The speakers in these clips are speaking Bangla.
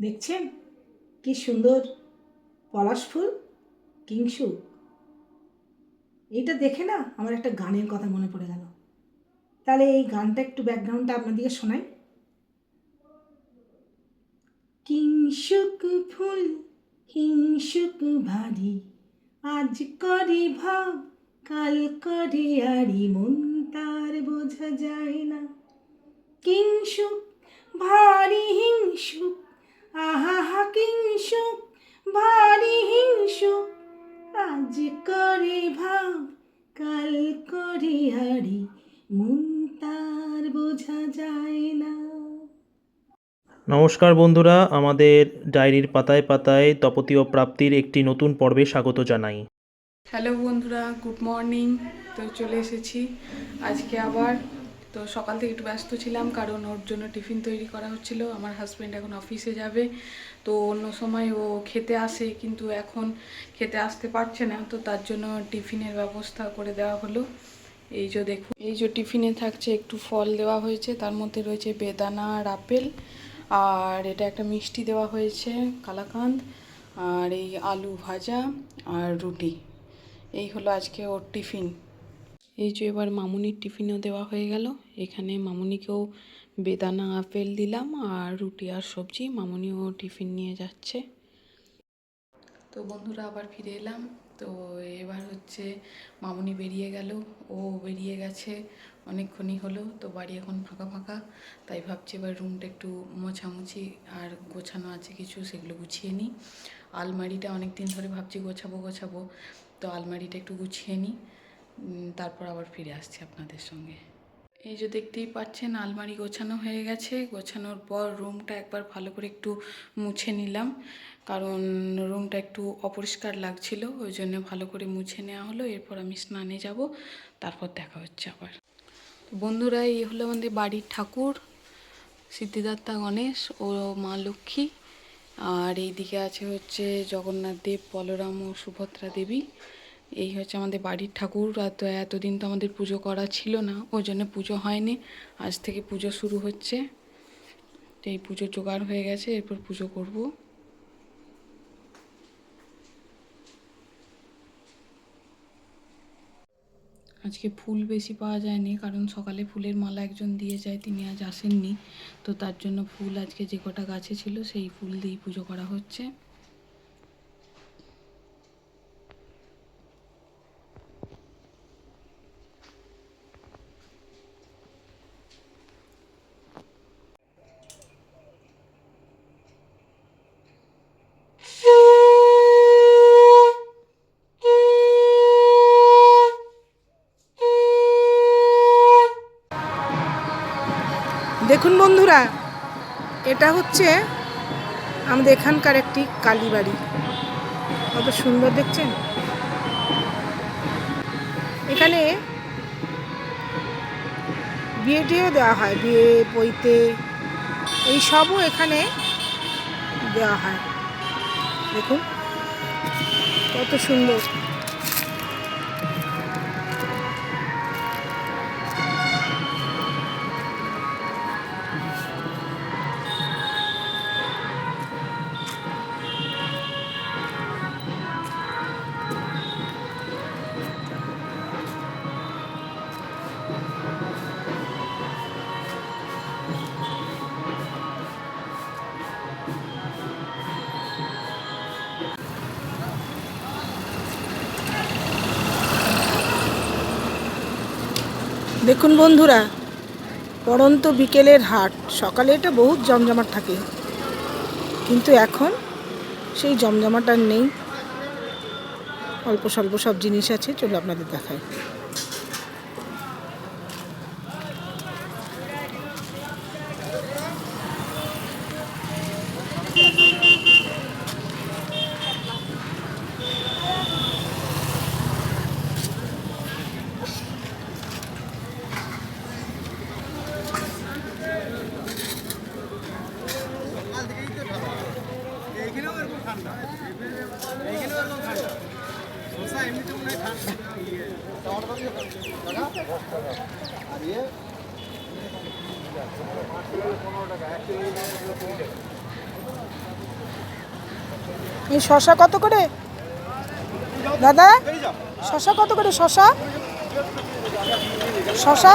দেখছেন? কি সুন্দর পলাশ ফুল, কিংসু। এইটা দেখে না আমার একটা গানের কথা মনে পড়ে গেল। তাহলে এই গানটা একটু ব্যাকগ্রাউন্ডটা আপনাদেরকে শোনাই। কিংসুক ফুল হিংসুক ভারী, আজ করে ভাব, কাল করে আরি মন তার বোঝা যায় না। কিংসুক, ভারী হিংসুক আহা কিংসুক ভারী হিংসুক আজ করে ভাব কাল করে হারি মন তার বোঝা যায় না। নমস্কার বন্ধুরা আমাদের ডায়েরির পাতায় পাতায় তপতি ও প্রাপ্তির একটি নতুন পর্বে স্বাগত জানাই। হ্যালো বন্ধুরা গুড মর্নিং। তো চলে এসেছি। আজকে আবার তো সকাল থেকে একটু ব্যস্ত ছিলাম, কারণ ওর জন্য টিফিন তৈরি করা হচ্ছিল। আমার হাজব্যান্ড এখন অফিসে যাবে। তো অন্য সময় ও খেতে আসে, কিন্তু এখন খেতে আসতে পারছে না। তো তার জন্য টিফিনের ব্যবস্থা করে দেওয়া হলো। এই যে দেখুন, এই যে টিফিনে থাকছে একটু ফল দেওয়া হয়েছে। তার মধ্যে রয়েছে বেদানা আর আপেল। আর এটা একটা মিষ্টি দেওয়া হয়েছে, কালাকান্দ। আর এই আলু ভাজা আর রুটি। এই হলো আজকে ওর টিফিন। এই যে এবার মামুনির টিফিনও দেওয়া হয়ে গেল। এখানে মামুনিকেও বেদানা, আপেল দিলাম আর রুটি আর সবজি। মামুনিও টিফিন নিয়ে যাচ্ছে। তো বন্ধুরা, আবার ফিরে এলাম। তো এবার হচ্ছে মামুনি বেরিয়ে গেল। ও বেরিয়ে গেছে অনেকক্ষণই হলো, তো বাড়ি এখন ফাঁকা ফাঁকা। তাই ভাবছি এবার রুমটা একটু মোছামুছি আর গোছানো আছে কিছু, সেগুলো গুছিয়ে নিই। আলমারিটা অনেক দিন ধরে ভাবছি গোছাবো গোছাবো। তো আলমারিটা একটু গুছিয়ে নিই। তারপর আবার ফিরে আসছি আপনাদের সঙ্গে। এই যে দেখতেই পাচ্ছেন, আলমারি গোছানো হয়ে গেছে। গোছানোর পর রুমটা একবার ভালো করে একটু মুছে নিলাম। কারণ রুমটা একটু অপরিষ্কার লাগছিল, ওই জন্য ভালো করে মুছে নেওয়া হলো। এরপর আমি স্নানে যাব, তারপর দেখা হচ্ছে আবার। বন্ধুরা, এই হলো আমাদের বাড়ির ঠাকুর সিদ্ধিদাত্তা গণেশ ও মা লক্ষ্মী। আর এইদিকে আছে হচ্ছে জগন্নাথ দেব, বলরাম ও সুভদ্রা দেবী। এই হচ্ছে আমাদের বাড়ির ঠাকুর, আর তো এতদিন তো আমাদের পুজো করা ছিল না, ওই জন্য পুজো হয়নি। আজ থেকে পুজো শুরু হচ্ছে। তো এই পুজো জোগাড় হয়ে গেছে, এরপর পুজো করব। আজকে ফুল বেশি পাওয়া যায়নি, কারণ সকালে ফুলের মালা একজন দিয়ে যায়, তিনি আজ আসেননি। তো তার জন্য ফুল আজকে যে কটা গাছে ছিল, সেই ফুল দিয়েই পুজো করা হচ্ছে। দেখুন বন্ধুরা, এটা হচ্ছে আমাদের এখানকার একটি কালীবাড়ি। কত সুন্দর দেখছেন? এখানে বিয়ে টিয়েও দেওয়া হয়, বিয়ে বইতে, এই সবও এখানে দেওয়া হয়। দেখুন, কত সুন্দর। দেখুন বন্ধুরা, পড়ন্ত বিকেলের হাট। সকালে এটা বহুত জমজমাট থাকে। কিন্তু এখন সেই জমজমাট আর নেই। অল্প স্বল্প সব জিনিস আছে চলো আপনাদের দেখাই। এই শশা কত করে? দাদা শশা কত করে শশা? শশা?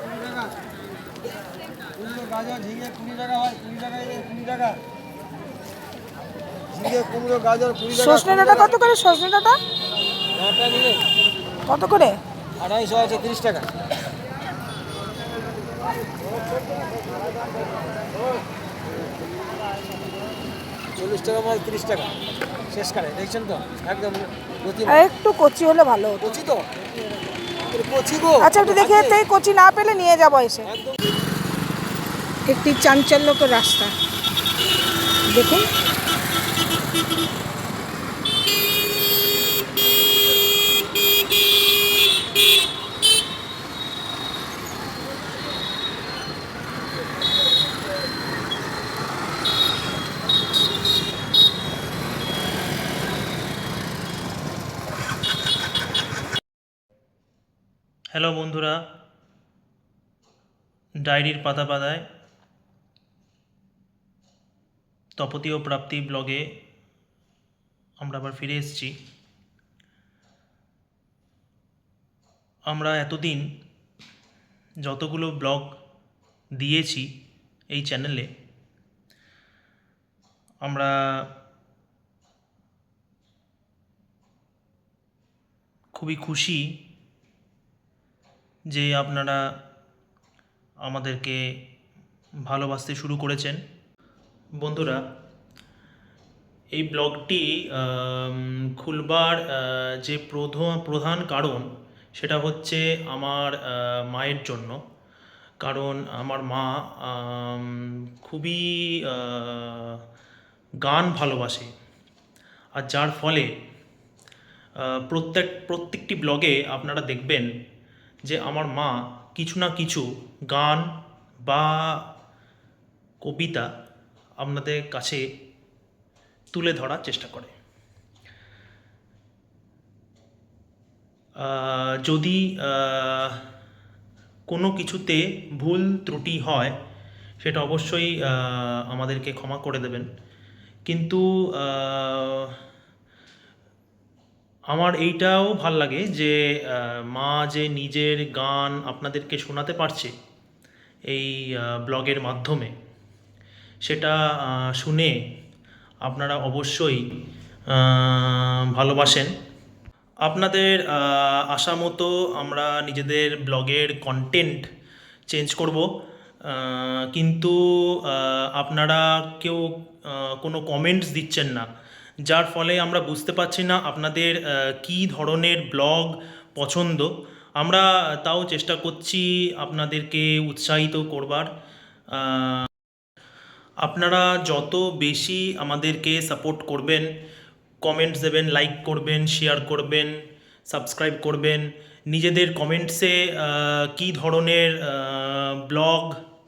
কুড়ি টাকা এই কুড়ি টাকা। ঝিঙে কুমড়ো গাজর কুড়ি টাকা। সজনে ডাঁটা কত করে সজনে ডাঁটা? ডাঁটা নিলে কত করে? আড়াইশো আছে তিরিশ টাকা। চল্লিশ টাকা মাল তিরিশ টাকা। শেষকালে দেখছেন তো? একদম একটু কচি হলে ভালো কচি তো? কচি গো। আচ্ছা একটু দেখে কচি না পেলে নিয়ে যাব এসে। একদম একটি চাঞ্চল্যকর রাস্তা। দেখুন। হ্যালো বন্ধুরা। ডায়েরির পাতা পাতায় ও প্রাপ্তি ব্লগে আমরা আবার ফিরে এসেছি। আমরা এতদিন যতগুলো ব্লগ দিয়েছি এই চ্যানেলে, আমরা খুবই খুশি যে আপনারা আমাদেরকে ভালোবাসতে শুরু করেছেন। বন্ধুরা, এই ব্লগটি খুলবার যে প্রধান প্রধান কারণ, সেটা হচ্ছে আমার মায়ের জন্য। কারণ আমার মা খুবই গান ভালোবাসে। আর যার ফলে প্রত্যেক, প্রত্যেকটি ব্লগে আপনারা দেখবেন যে আমার মা কিছু না কিছু গান বা কবিতা আপনাদের কাছে তুলে ধরার চেষ্টা করে। যদি কোনো কিছুতে ভুল ত্রুটি হয়, সেটা অবশ্যই আমাদেরকে ক্ষমা করে দেবেন। কিন্তু আমার এইটাও ভালো লাগে যে মা যে নিজের গান আপনাদেরকে শোনাতে পারছে এই ব্লগের মাধ্যমে সেটা শুনে আপনারা অবশ্যই ভালোবাসেন। আপনাদের আশা মতো আমরা নিজেদের ব্লগের কন্টেন্ট চেঞ্জ করব। কিন্তু আপনারা কেউ কোনো কমেন্টস দিচ্ছেন না, যার ফলে আমরা বুঝতে পারছি না আপনাদের কী ধরনের ব্লগ পছন্দ। আমরা তাও চেষ্টা করছি আপনাদেরকে উৎসাহিত করবার আপনারা যত বেশি আমাদেরকে সাপোর্ট করবেন কমেন্টস দেবেন লাইক করবেন শেয়ার করবেন সাবস্ক্রাইব করবেন, নিজেদের কমেন্টসে কী ধরনের ব্লগ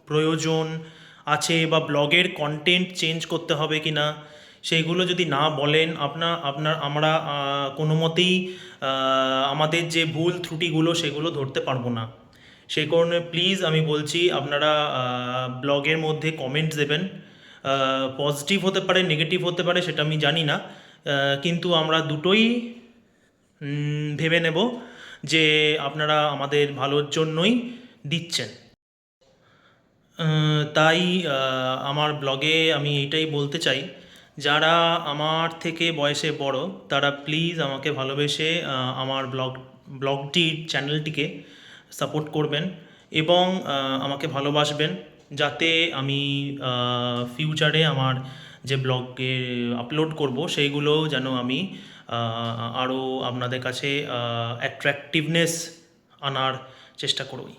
প্রয়োজন আছে বা ব্লগের কন্টেন্ট চেঞ্জ করতে হবে কি না সেইগুলো যদি না বলেন আপনার আপনার, আমরা কোনো মতেই আমাদের যে ভুল ত্রুটিগুলো, সেগুলো ধরতে পারব না। সেই কারণে প্লিজ আমি বলছি আপনারা ব্লগের মধ্যে কমেন্টস দেবেন। পজিটিভ হতে পারে নেগেটিভ হতে পারে, সেটা আমি জানি না। কিন্তু আমরা দুটোই ভেবে নেব যে আপনারা আমাদের ভালোর জন্যই দিচ্ছেন। তাই আমার ব্লগে আমি এটাই বলতে চাই, যারা আমার থেকে বয়সে বড়, তারা প্লিজ আমাকে ভালোবেসে আমার ব্লগ ব্লগটির চ্যানেলটিকে সাপোর্ট করবেন এবং আমাকে ভালোবাসবেন যাতে আমি ফিউচারে আমার যে ব্লগে আপলোড করব সেইগুলো যেন আমি আরও আপনাদের কাছে অ্যাট্রাকটিভনেস আনার চেষ্টা করবই